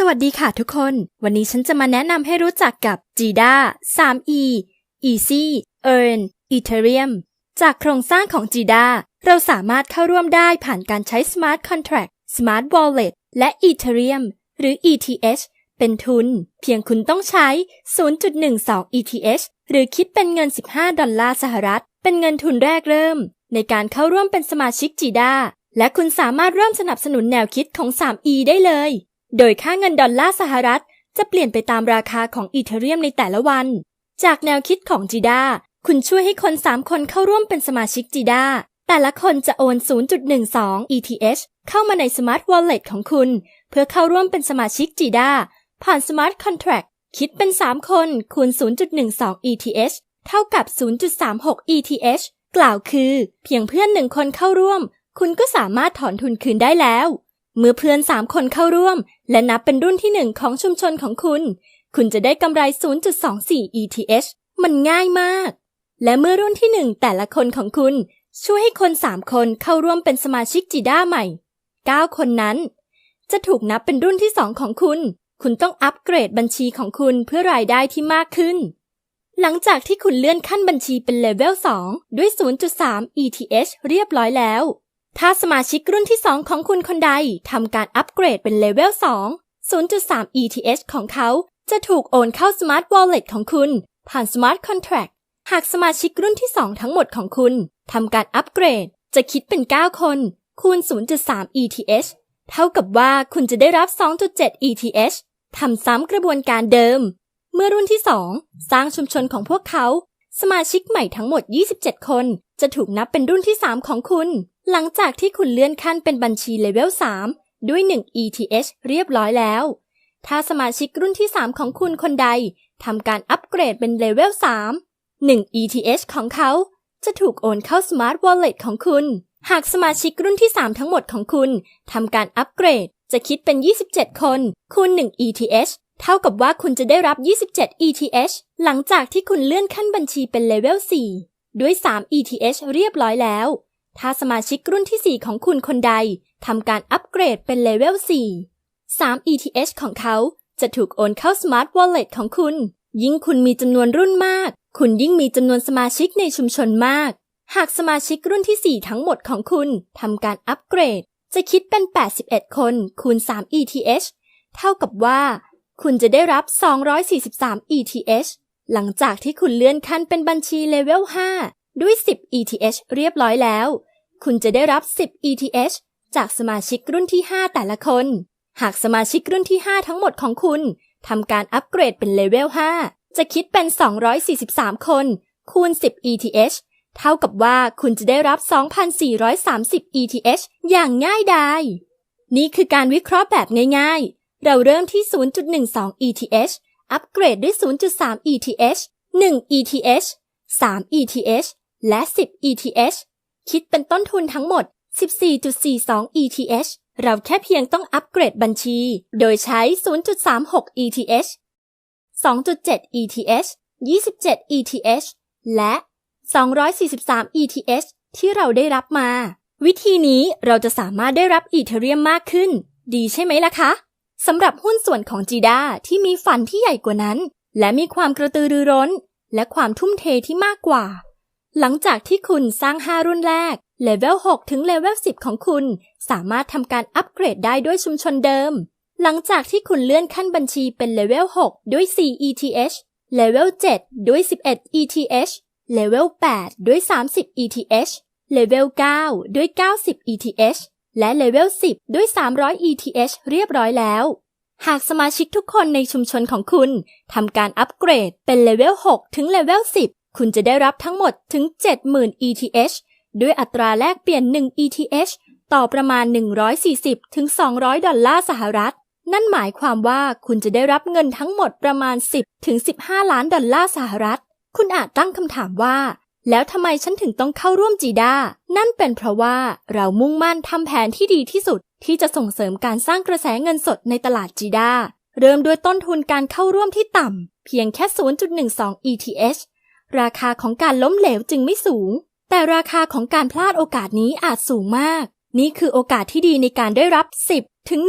สวัสดีค่ะทุกคน วันนี้ฉันจะมาแนะนำให้รู้จักกับ JIDA 3E Easy Earn Ethereum จากโครงสร้างของ JIDA เราสามารถเข้าร่วมได้ผ่านการใช้ Smart Contract Smart Wallet และ Ethereum หรือ ETH เป็นทุน เพียงคุณต้องใช้ 0.12 ETH หรือคิดเป็นเงิน 15 ดอลลาร์สหรัฐ เป็นเงินทุนแรกเริ่ม ในการเข้าร่วมเป็นสมาชิก JIDA และคุณสามารถเริ่มสนับสนุนแนวคิดของ 3E ได้เลย โดยค่าเงินดอลลาร์สหรัฐ จะเปลี่ยนไปตามราคาของอีเทเรียมในแต่ละวัน จากแนวคิดของจีดาคุณช่วยให้คน 3 คนเข้าร่วมเป็นสมาชิกจีดาแต่ละคนจะโอน 0.12 ETH เข้ามาใน Smart Wallet ของคุณ เพื่อเข้าร่วมเป็นสมาชิกจีดาผ่าน Smart Contract คิดเป็น 3 คนคูณ 0.12 ETH เท่ากับ 0.36 ETH กล่าวคือ เพียงเพื่อนหนึ่งคนเข้าร่วม คุณก็สามารถถอนทุนคืนได้แล้ว เมื่อเพื่อน3คนเข้าร่วม และนับเป็นรุ่นที่1ของชุมชนของคุณ คุณจะได้กำไร 0.24 ETH มันง่ายมาก และเมื่อรุ่นที่1แต่ละคนของคุณ ช่วยให้คน3คนเข้าร่วมเป็นสมาชิกจีด้าใหม่ 9 คนนั้น จะถูกนับเป็นรุ่นที่2ของคุณ คุณต้องอัปเกรดบัญชีของคุณเพื่อรายได้ที่มากขึ้น หลังจากที่คุณเลื่อนขั้นบัญชีเป็นเลเวล2ด้วย 0.3 ETH เรียบร้อยแล้ว ถ้าสมาชิกรุ่นที่ 2 ของคุณคนใดทำการอัปเกรดเป็นเลเวล 2 0.3 ETH ของเขา จะถูกโอนเข้า Smart Wallet ของคุณ ผ่าน Smart Contract หากสมาชิกรุ่นที่ 2 ทั้งหมดของคุณทำการอัปเกรด จะคิดเป็น 9 คน คูณ 0.3 ETH เท่ากับว่าคุณจะได้รับ 2.7 ETH ทำซ้ำกระบวนการเดิม เมื่อรุ่นที่ 2 สร้างชุมชนของพวกเขา สมาชิกใหม่ทั้งหมด 27 คน จะถูกนับเป็นรุ่นที่ 3 ของคุณ หลังจากที่คุณเลื่อนขั้นเป็นบัญชีเลเวล 3 ด้วย 1 ETH เรียบร้อยแล้ว ถ้าสมาชิกรุ่นที่ 3 ของคุณคนใดทำการอัปเกรดเป็นเลเวล 3 1 ETH ของเขา จะถูกโอนเข้า Smart Wallet ของคุณ หากสมาชิกรุ่นที่ 3 ทั้งหมดของคุณทำการอัปเกรด จะคิดเป็น 27 คนคูณ 1 ETH เท่ากับว่าคุณจะได้รับ 27 ETH หลังจากที่คุณเลื่อนขั้นบัญชีเป็นเลเวล 4 ด้วย 3 ETH เรียบร้อยแล้ว ถ้าสมาชิกรุ่นที่ 4 ของคุณคนใดทำการอัปเกรดเป็นเลเวล 4 3 ETH ของเขาจะถูกโอนเข้า Smart Wallet ของคุณ ยิ่งคุณมีจำนวนรุ่นมาก คุณยิ่งมีจำนวนสมาชิกในชุมชนมาก หากสมาชิกรุ่นที่ 4 ทั้งหมดของคุณทำการอัปเกรด จะคิดเป็น 81 คนคูณ 3 ETH เท่ากับว่า คุณจะได้รับ 243 ETH หลังจากที่คุณเลื่อนขั้นเป็นบัญชีเลเวล 5 ด้วย 10 ETH เรียบร้อยแล้ว คุณจะได้รับ 10 ETH จากสมาชิกรุ่นที่ 5 แต่ละคน หากสมาชิกรุ่นที่ 5 ทั้งหมดของคุณทำการอัปเกรดเป็นเลเวล 5 จะคิดเป็น 243 คน คูณ 10 ETH เท่ากับว่าคุณจะได้รับ 2,430 ETH อย่างง่ายดายนี่คือการวิเคราะห์แบบง่ายๆ เราเริ่มที่ 0.12 ETH อัปเกรดด้วย 0.3 ETH 1 ETH 3 ETH และ 10 ETH คิดเป็นต้นทุนทั้งหมด 14.42 ETH เราแค่เพียงต้องอัปเกรดบัญชี โดยใช้ 0.36 ETH 2.7 ETH 27 ETH และ 243 ETH ที่เราได้รับมา วิธีนี้เราจะสามารถได้รับอีเทเรียมมากขึ้น ดีใช่ไหมล่ะคะสำหรับหุ้นส่วนของจีดาที่มีฝันที่ใหญ่กว่านั้น และมีความกระตือรือร้น และความทุ่มเทที่มากกว่า หลังจากที่คุณสร้าง 5 รุ่นแรก เลเวล 6 ถึงเลเวล 10 ของคุณ สามารถทำการอัปเกรดได้ด้วยชุมชนเดิม หลังจากที่คุณเลื่อนขั้นบัญชีเป็นเลเวล 6 ด้วย 4 ETH เลเวล 7 ด้วย 11 ETH เลเวล 8 ด้วย 30 ETH เลเวล 9 ด้วย 90 ETH และเลเวล 10 ด้วย 300 ETH เรียบร้อยแล้ว หากสมาชิกทุกคนในชุมชนของคุณทำการอัปเกรดเป็นเลเวล 6 ถึงเลเวล 10 คุณจะได้รับทั้งหมดถึง 70,000 ETH ด้วยอัตราแลกเปลี่ยน 1 ETH ต่อประมาณ 140ถึง200ดอลลาร์สหรัฐ นั่นหมายความว่าคุณจะได้รับเงินทั้งหมดประมาณ 10ถึง15ล้านดอลลาร์สหรัฐ คุณอาจตั้งคำถามว่า แล้วทำไมฉันถึงต้องเข้าร่วมจีด้านั่นเป็นเพราะว่าเรามุ่งมั่นทำแผนที่ดีที่สุด ที่จะส่งเสริมการสร้างกระแสเงินสดในตลาดจีด้าเริ่มด้วยต้นทุนการเข้าร่วมที่ต่ำเพียงแค่ 0.12 ETH ราคาของการล้มเหลวจึงไม่สูง แต่ราคาของการพลาดโอกาสนี้อาจสูงมาก นี่คือโอกาสที่ดีในการได้รับ 10 ถึง